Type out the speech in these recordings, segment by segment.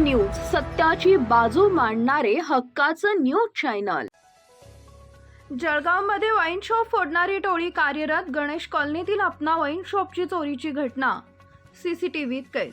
News सत्याची बाजू मांडणारे हक्काचं न्यूज चॅनल. जळगावमध्ये वाईन शॉप फोडणारी टोळी कार्यरत गणेश कॉलनीतील अपना वाईन शॉपची चोरीची घटना. सीसीटीव्हीत कैद.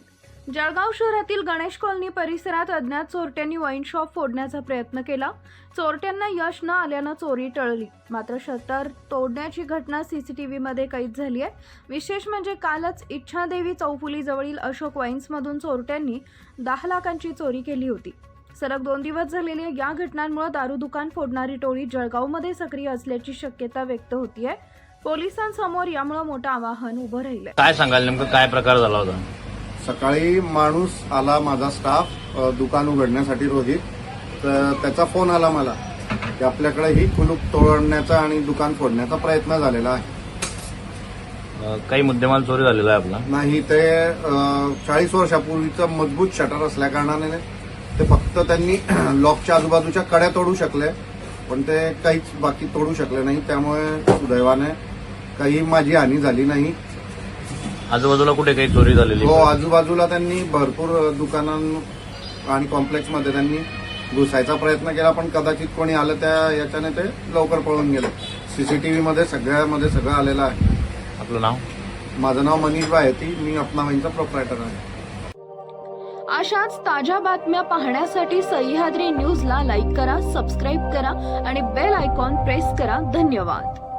जळगाव शहरातील गणेश कॉलनी परिसरात अज्ञात चोरट्यांनी वाईन शॉप फोडण्याचा प्रयत्न केला. चोरट्यांना यश न आल्यानं चोरी टळली. मात्र शटर तोडण्याची घटना सीसीटीव्हीमध्ये कैद झाली आहे. विशेष म्हणजे कालच इच्छादेवी चौफुलीजवळील अशोक वाईन्समधून चोरट्यांनी दहा लाखांची चोरी केली होती. सलग दोन दिवस झालेल्या या घटनांमुळे दारू दुकान फोडणारी टोळी जळगावमध्ये सक्रिय असल्याची शक्यता व्यक्त होतीये. पोलिसांसमोर यामुळे मोठं आवाहन उभं राहिलं काय सांगाल नेमकं? काय प्रकार झाला होता? सकाळी माणूस आला माझा स्टाफ दुकान उघडण्यासाठी रोहित. तर त्याचा फोन आला मला की आपल्याकडे ही कुलूप तोडण्याचा आणि दुकान फोडण्याचा प्रयत्न झालेला आहे. काही मुद्देमाल चोरी झालेला आहे आपला? नाही ते चाळीस वर्षापूर्वीचं मजबूत शटर असल्या कारणाने ते फक्त त्यांनी लॉकच्या आजूबाजूच्या कड्या तोडू शकले पण ते काहीच बाकी तोडू शकले नाही. त्यामुळे सुदैवाने काही माझी हानी झाली नाही. आजूबाजूला कुठे काही चोरी झालेली? हो आजूबाजूला त्यांनी भरपूर दुकानां आणि कॉम्प्लेक्समध्ये त्यांनी घुसायचा प्रयत्न केला पण कदाचित कोणी आलं त्या याच्याने ते लवकर पळून गेले. सीसीटीव्ही मध्ये सगळ्यामध्ये सगळं आलेलं आहे. आपलं नाव? माझं नाव मनीष बायती मी अपनावाईंचा प्रोप्रायटर आहे. अशाच ताज्या बातम्या पाहण्यासाठी सह्याद्री न्यूजला लाईक करा सबस्क्राईब करा आणि बेल आयकॉन प्रेस करा. धन्यवाद.